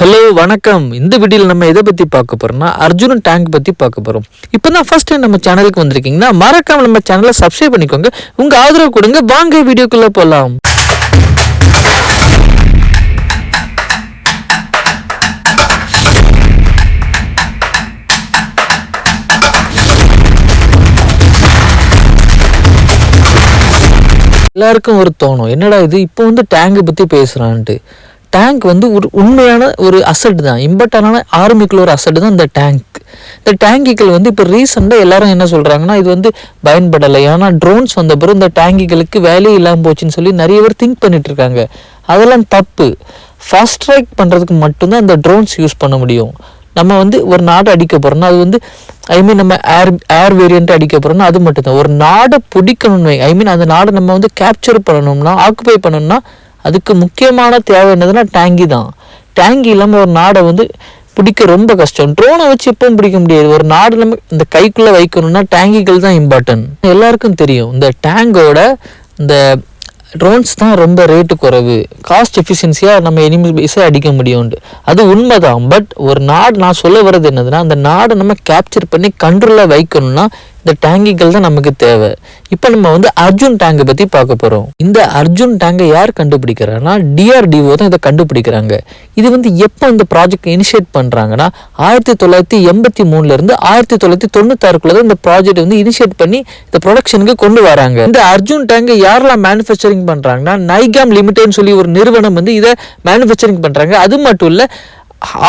Hello வணக்கம். இந்த வீடியோவில் நம்ம எதை பற்றி பார்க்க போகிறோம்னா அர்ஜுனன் டேங்க் பற்றி பார்க்க போகிறோம் இப்போ தான் ஃபர்ஸ்ட் டைம் நம்ம சேனலுக்கு வந்திருக்கீங்கன்னா மறக்காமல் நம்ம சேனலை சப்ஸ்கிரைப் பண்ணிக்கோங்க. உங்கள் ஆதரவு கொடுங்க. வாங்க வீடியோக்குள்ளே போகலாம் எல்லாருக்கும் ஒரு தோணும். என்னடா இது? இப்போ வந்து டேங்கை பற்றி பேசுகிறான்ட்டு டேங்க் வந்து ஒரு உண்மையான ஒரு அசட் தான். இம்பார்ட்டண்டான ஆர்மிக்குள்ள ஒரு அசட் தான் இந்த டேங்க் இந்த டேங்கிகள் வந்து இப்போ ரீசெண்டாக எல்லாரும் என்ன சொல்கிறாங்கன்னா இது வந்து பயன்படலை. ஏன்னா ட்ரோன்ஸ் வந்த பிறகு இந்த டேங்கிகளுக்கு வேலையே இல்லாமல் போச்சுன்னு சொல்லி நிறைய பேர் திங்க் பண்ணிட்டு இருக்காங்க. அதெல்லாம் தப்பு. ஃபாஸ்ட் ட்ராக் பண்ணுறதுக்கு மட்டும்தான் இந்த ட்ரோன்ஸ் யூஸ் பண்ண முடியும். நம்ம வந்து ஒரு நாடு அடிக்க போகிறோம்னா அது வந்து ஐ மீன் நம்ம ஏர் ஏர் வேரியன்ட் அடிக்க போகிறோம்னா அது மட்டும்தான். ஒரு நாடை பிடிக்கணும்னு ஐ மீன் அந்த நாடை நம்ம வந்து கேப்சர் பண்ணணும்னா ஆக்குபை பண்ணணும்னா அதுக்கு முக்கியமான தேவை என்னதுன்னா டேங்கி தான். டேங்கி இல்லாமல் ஒரு நாடை வந்து பிடிக்க ரொம்ப கஷ்டம். ட்ரோனை வச்சு எப்பவும் பிடிக்க முடியாது. ஒரு நாடு நம்ம இந்த கைக்குள்ளே வைக்கணும்னா டேங்கிகள் தான் இம்பார்ட்டன்ட் எல்லாருக்கும் தெரியும். இந்த டேங்கோட இந்த ட்ரோன்ஸ் தான் ரொம்ப ரேட்டு குறைவு. காஸ்ட் எஃபிஷியன்சியாக நம்ம எனிமல் பேஸை அடிக்க முடியும்ண்டு. அது உண்மை தான் பட் ஒரு நாடு நான் சொல்ல வர்றது என்னதுன்னா அந்த நாடை நம்ம கேப்சர் பண்ணி கண்ட்ரோலில் வைக்கணும்னா இந்த டேங்கிகள் தான் நமக்கு தேவை. இப்போ நம்ம வந்து அர்ஜுன் டேங்கை பற்றி பார்க்க போகிறோம் இந்த அர்ஜுன் டேங்கை யார் கண்டுபிடிக்கிறாங்கன்னா டிஆர்டிஓ தான் இதை கண்டுபிடிக்கிறாங்க. இது வந்து எப்போ இந்த ப்ராஜெக்ட் இனிஷியேட் பண்ணுறாங்கன்னா ஆயிரத்தி தொள்ளாயிரத்தி எண்பத்தி மூணுலேருந்து ஆயிரத்தி தொள்ளாயிரத்தி தொண்ணூத்தாறுக்குள்ள தான் இந்த ப்ராஜெக்ட் வந்து இனிஷியேட் பண்ணி இந்த ப்ரொடக்ஷனுக்கு கொண்டு வராங்க. இந்த அர்ஜுன் டேங்கை யாரெல்லாம் மேனுஃபேக்சரிங் பண்ணுறாங்கன்னா நைகாம் லிமிடெட்னு சொல்லி ஒரு நிறுவனம் வந்து இதை மேனுஃபேக்சரிங் பண்ணுறாங்க அது மட்டும் இல்லை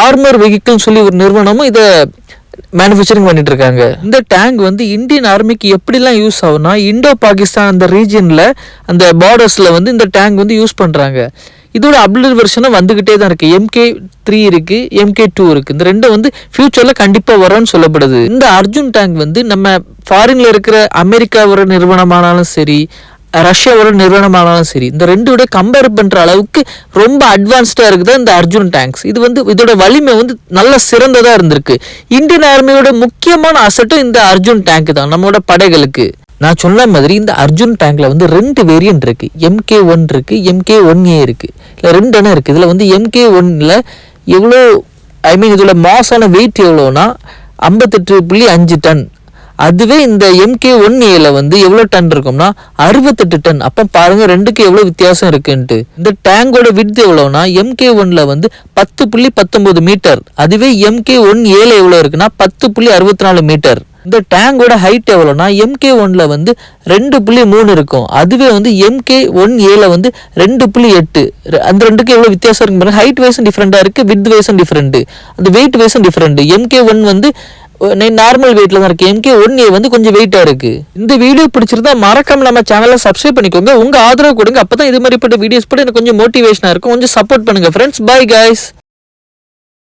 ஆர்மர் வெஹிக்கிள்னு சொல்லி ஒரு நிறுவனமும் இதை மேனுஃபேக்சரிங் பண்ணிட்டு இருக்காங்க இந்த டேங்க் வந்து இந்தியன் ஆர்மிக்கு எப்படிலாம் யூஸ் ஆகும்னா இண்டோ பாகிஸ்தான் அந்த ரீஜியனில் அந்த பார்டர்ஸில் வந்து இந்த டேங்க் வந்து யூஸ் பண்ணுறாங்க இதோட அப்டேட் வெர்ஷனும் வந்துகிட்டே தான் இருக்கு. எம்கே த்ரீ இருக்கு எம்கே டூ இருக்கு. இந்த ரெண்டும் வந்து ஃபியூச்சர்ல கண்டிப்பா வரும்னு சொல்லப்படுது. இந்த அர்ஜுன் டேங்க் வந்து நம்ம ஃபாரின்ல இருக்கிற அமெரிக்காவோட நிறுவனமானாலும் சரி ரஷ்யாவோட நிறுவனமானாலும் சரி இந்த ரெண்டோட கம்பேர் பண்ணுற அளவுக்கு ரொம்ப அட்வான்ஸ்டாக இருக்குது இந்த அர்ஜுன் டேங்க்ஸ் இது வந்து இதோட வலிமை வந்து நல்ல சிறந்ததாக இருந்திருக்கு. இந்தியன் ஆர்மியோட முக்கியமான அசட்டும் இந்த அர்ஜுன் டேங்க் தான் நம்மளோட படைகளுக்கு. நான் சொன்ன மாதிரி இந்த அர்ஜுன் டேங்க்ல வந்து ரெண்டு வேரியன்ட் இருக்கு. எம்கே ஒன் இருக்கு எம்கே ஒன் ஏ இருக்கு. இல்லை ரெண்டு என்ன இருக்கு? இதில் வந்து எம்கே ஒன்ல எவ்வளோ ஐ மீன் இதோட மாசான வெயிட் எவ்வளோனா ஐம்பத்தெட்டு புள்ளி அஞ்சு டன். அதுவே இந்த எம்கே ஒன் ஏல வந்து எவ்வளோ டன் இருக்கும்னா அறுபத்தெட்டு டன். அப்போ பாருங்க ரெண்டுக்கு எவ்வளோ வித்தியாசம் இருக்குன்ட்டு. இந்த டேங்கோட விட் எவ்வளோனா எம்கே ஒன்ல வந்து பத்து புள்ளி பத்தொன்பது மீட்டர் அதுவே எம்கே ஒன் ஏல எவ்வளோ இருக்குன்னா பத்து புள்ளி அறுபத்தி நாலு மீட்டர் இந்த டேங்கோட ஹைட் எவ்வளோனா எம்கே ஒன்ல வந்து ரெண்டு புள்ளி மூணு இருக்கும். அதுவே வந்து எம்கே ஒன் ஏல வந்து ரெண்டு புள்ளி எட்டு. அந்த ரெண்டுக்கு எவ்வளோ வித்தியாசம் இருக்கு பாருங்க. ஹைட் வைஸும் டிஃப்ரெண்டாக இருக்கு வித் வைஸும் டிஃப்ரெண்ட் அந்த வெயிட் வைஸும் டிஃப்ரெண்ட் எம்கே ஒன் வந்து நார்மல் வெயிட்டில் தான் இருக்கு எம்கே ஒன் ஏ வந்து கொஞ்சம் வெயிட்டாக இருக்கு. இந்த வீடியோ பிடிச்சிருந்தா மறக்காம நம்ம சேனலை சப்ஸ்கிரைப் பண்ணிக்கோங்க. உங்க ஆதரவு கொடுங்க. அப்போ தான் இது மாதிரிப்பட்ட வீடியோஸ் போட்டு எனக்கு கொஞ்சம் மோட்டிவேஷனாக இருக்கும். கொஞ்சம் சப்போர்ட் பண்ணுங்க ஃப்ரெண்ட்ஸ் பை கைஸ்